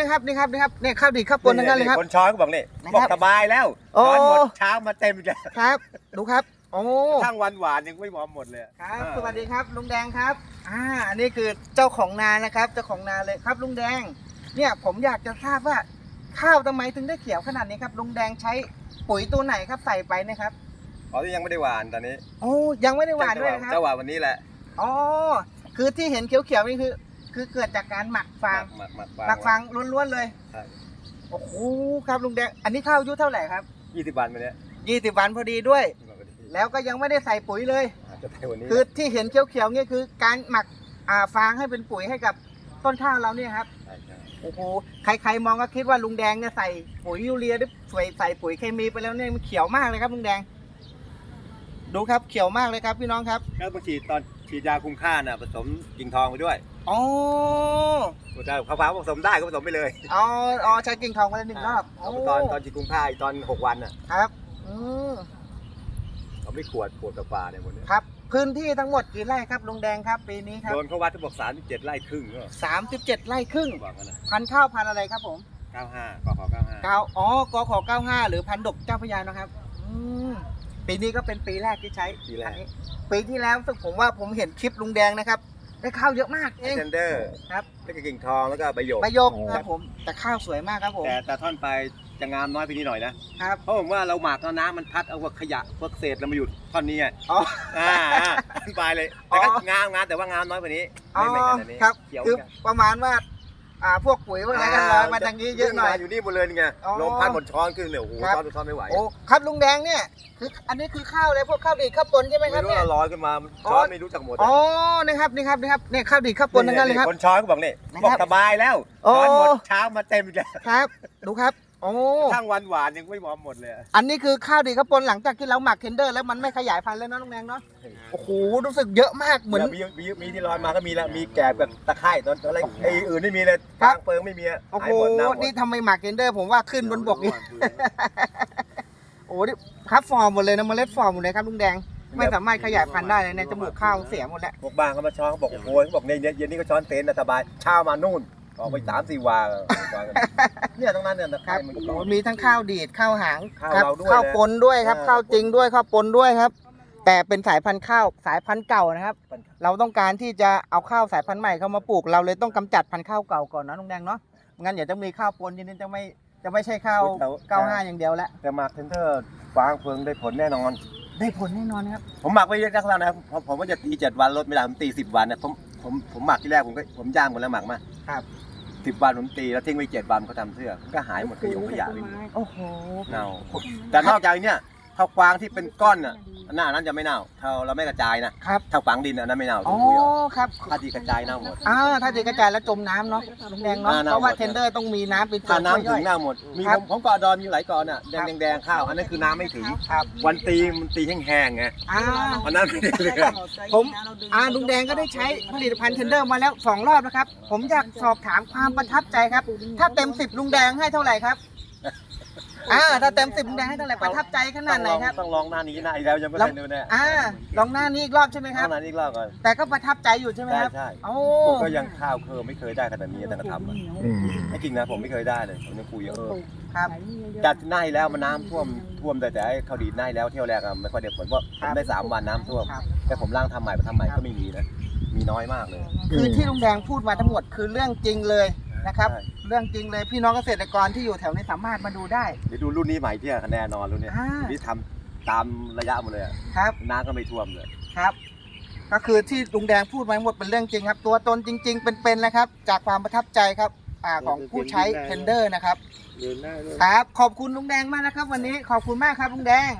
นี่ครับนี่ครับนี่ครับเนี่ยข้าวดีข้าวปนทั้งนั้นเลยครับ คนช้อนก็บอกนี่นะครับบอกสบายแล้วโอ้ช้อนหมดเช้ามาเต็มเลยครับ ดูครับโอ้ทั้งวันหวานยังไม่พอหมดเลยครับเออสวัสดีครับลุงแดงครับอ่าอันนี้คือเจ้าของนานะครับ เจ้าของนาเลยครับลุงแดง เนี่ยผมอยากจะทราบว่าข้าวทำไมถึงได้เขียวขนาดนี้ครับลุงแดงใช้ปุ๋ยตัวไหนครับใส่ไปนะครับอ๋อที่ยังไม่ได้หวานตอนนี้โอ้ยังไม่ได้หวานด้วยนะครับจะหวานวันนี้แหละอ๋อคือที่เห็นเขียวๆนี่คือ คือเกิดจากการหมักฟางหมักหมักหมักฟางล้วนๆเลยใช่โอ้โหครับลุงแดงอันนี้ข้าวอายุเท่าไหร่ครับยี่สิบวันมาเนี้ยยี่สิบวันพอดีด้วย20วันพอดีแล้วก็ยังไม่ได้ใส่ปุ๋ยเลย อาจจะไปวันนี้คือที่เห็นเขียวๆเนี่ยคือการหมักอ่าฟางให้เป็นปุ๋ยให้กับต้นข้าวเราเนี่ยครับใช่ใช่โอ้โหใครๆมองก็คิดว่าลุงแดงเนี่ยใส่ปุ๋ยยูเรียหรือใส่ใส่ปุ๋ยเคมีไปแล้วเนี่ยมันเขียวมากเลยครับลุงแดง ดูครับเขียวมากเลยครับพี่น้องครับก็บางทีตอนฉีดยาคุมค่าน่ะผสมกิ่งทองไปด้วย อ๋อถ้าข้าวฟ้าผสมได้ก็ผสมไปเลยอ๋ออ๋อใช้กิ่งทองไปแล้วหนึ่งรอบเอาตอนตอนฉีดคุมค่าอีกตอนหกวันน่ะครับอืมเขาไม่ขวดขวดกับฟ้าเนี่ยหมดเนี่ยครับ พื้นที่ทั้งหมดกี่ไร่ครับลุงแดงครับปีนี้ครับโดนเขาวัดที่บอกสามสิบเจ็ดไร่ครึ่งก็สามสิบเจ็ดไร่ครึ่งบอกกันนะพันธุ์ข้าวพันธุ์อะไรครับผมเก้าห้าก็ขอเก้าห้าเก้าอ๋อกขอเก้าห้าหรือพันธุ์ดกเจ้าพระยานะครับอืมปีนี้ก็เป็นปีแรกที่ใช้ปีแรอักนนี้ปีที่แล้วรู้สึกผมว่าผมเห็นคลิปลุงแดงนะครับ ได้ข้าวเยอะมากเองเทนเดอร์ครับแล้วก็กิ่งทองแล้วก็ใบหยกใบหยกครับผมแต่ข้าวสวยมากครับผมแต่แต่ท่อนไปจะงามน้อยไปนิดหน่อยนะครับเพราะผมว่าเราหมักแล้วน้ำมันพัดเอาพวกขยะพวกเศษเรามาอยู่ท่อนนี้ไงอ๋ออ่าอ่าท่อนปลายเลยแต่ก็อ๋องามงามแต่ว่างามน้อยกว่านี้อ๋อไม่เหมือนกันอันนี้ครับเขียวคือเหมือนกันประมาณว่า อ่าพวกปุ๋ยพวกอะไรกันลอยมาทางนี้เยอะหน่อย อยู่นี่หมดเลยนี่ไงอ๋อลมพัดหมดช้อนขึ้นเลยโอ้โหครับช้อนช้อนไม่ไหวโอ้ครับลุงแดงเนี่ยคืออันนี้คือข้าวเลยพวกข้าวดีข้าวปนใช่ไหมคไม่รับรู้เนี่ยเราลอยขึ้นมาอ๋อช้อนไม่รู้จักหมดอ๋อนี่ครับนี่ครับนี่ครับเนี่ยข้าวดีข้าวปนทั้งนั้นเลยครับคนช้อนก็บอกนี่นะครับบอกสบายแล้วโอ้ช้อนหมดเช้ามาเต็มเลยครับดูครับ โอ้ทั้งวันหวานยังไม่พอหมดเลยอันนี้คือข้าวดีข้าวปนหลังจากที่เราหมักเทนเดอร์แล้วมันไม่ขยายพันธุ์แล้วเนาะลุงแดงเนาะโอ้โหรู้สึกเยอะมากเหมือนมีมีมีที่ลอยมาก็มีแล้วมีแกบกับตะไคร่ตอนตอนแรกไอ้อื่นไม่มีเลยครับฟางเปิงไม่มีอะโอ้โหหายหมดเน่าหมดนี่ทำไมหมักเทนเดอร์ ผมว่าขึ้นบนบกนี่โอ้โหนี่ครับฟอร์มหมดเลยนะเมล็ดฟอร์มหมดเลยครับลุงแดงไม่สามารถขยายพันธุ์ได้เลยในจมูกข้าวเสียหมดแล้วพวกบ้านเขามาช้อนเขาบอกโอ้โหเขาบอกในเย็นนี้ก็ช้อนเต็นท์นะสบายเช้ามานู่น ออกไปสามสี่วาช้อนกันเนี่ยทั้งนั้นเนี่ยตะไคครัร่บมันก็โอ้ร้โหอนมีทั้งข้าวดีดข้าวหางข้าวครับเราด้วยข้าวนะปนด้วยครับเออข้าวจริงด้วยข้าวปนด้วยครับ แต่เป็นสายพันธุ์ข้าวสายพันธุ์เก่านะครับ เราต้องการที่จะเอาข้าวสายพันธุ์ใหม่เข้ามาปลูก เราเลยต้องกำจัดพันธุ์ข้าวเก่าก่อนนะลุงแดงเนาะงั้นเดี๋ยวจะมีข้าวปนทีนี้จะไม่จะไม่ใช่ข้าวเก้าห้าอย่างเดียวแล้วแต่หมักเทนเทอร์ฟางเพิงได้ผลแน่นอน ได้ผลแน่นอนครับผมหมักไว้เยอะจังแล้วนะผมผมว่าจะตีเจ็ดวันลดไม่ได้ผมตีสิบวันนะผมผมผมหมักที่แรกผมก็ผมย่างหมดแล้วหมักมาครับ สิบวันผมตีแล้วทิ้งไว้เจ็ดวันเขาทำเสื้อมันก็หายหมดขยงขยะไม่มีโอ้โห เน่าแต่นอกจากเนี้ย ถ้าฟางที่เป็นก้อนน่ะหน้านั้นจะไม่เน่าถ้าเราไม่กระจายนะครับถ้าฝังดินอันนั้นไม่เน่าอ๋ต้อองคุยเอาครับถ้าที่กระจายเน่าหมดอ่าถ้าจะกระจายแล้วจมน้ำเนาะลุงแดงเนาะอ่าเพราะว่าน้ำหมดเทนเดอร์ต้องมีน้ำเป็นตัวถ้าช่วยน้ำถึย่องยเน่าหมดมีครัผบมผมก็ดอนมีหลายกอนอะแดครังบแดงๆข้าวอันนั้นคือน้ำไม่ถึงครับวันตีมันตีแห้งๆไงอ่าอันนั้นไม่ได้เลยผมอ่าลุงแดงก็ได้ใช้ผลิตภัณฑ์เทนเดอร์มาแล้วสองรอบนะครับ ผมอยากสอบถามความประทับใจครับ ถ้าเต็มสิบลุงแดงให้เท่าไหร่ครับ อ่าถ้าเต็มสิบลุงแดงให้เท่าไหร่ประทับใจขนาดไหนครับต้องลองหน้านี้หน้าอีกแล้วยังไม่เคยดูเนี่ยอ่าลองหน้านี้อีกรอบใช่ไหมคหรับน้านี้อีกรอบก่อนแต่ก็ประทับใจอยู่ใช่ไหมใช่ครับใช่โอ้ผมก็ยังข้าวเคอไม่เคยได้ขนาดนี้ตั้งแต่ทำอะไม่จริงนะผมไม่เคยได้เลยผมยังคุยเออครับจัดหน้าที่แล้วมันน้ำท่วมท่วมแต่แต่ไอ้เขาดีดหน้าที่แล้วเที่ยวแรกอะไม่ค่อยได้ผลเพราะผครัมบได้สามวันน้ำท่วมครับแต่ผมร่างทำใหม่ไปทำใหม่ก็ไม่มีนะมีน้อยมากเลย คือที่ลุงแดงพูดมาทั้งหมดคือเรื่องจริงเลย นะครับ ใช่ เรื่องจริงเลยพี่น้องเกษตรกรที่อยู่แถวนี้สามารถมาดูได้ เดี๋ยวดูรุ่นนี้ใหม่ที่คะแนนนอนรุ่นเนี้ยอ่านี่ทำตามระยะหมดเลยอะครับ น้ำก็ไม่ท่วมเลย ครับ ก็คือที่ลุงแดงพูดมาทั้งหมดเป็นเรื่องจริงครับ ตัวตนจริง ๆ เป็นๆนะครับ จากความประทับใจครับอ่าของผู้ใช้เทนเดอร์นะครับ เดินหน้าด้วย ครับ ขอบคุณลุงแดงมากนะครับ วันนี้ขอบคุณมากครับลุงแดง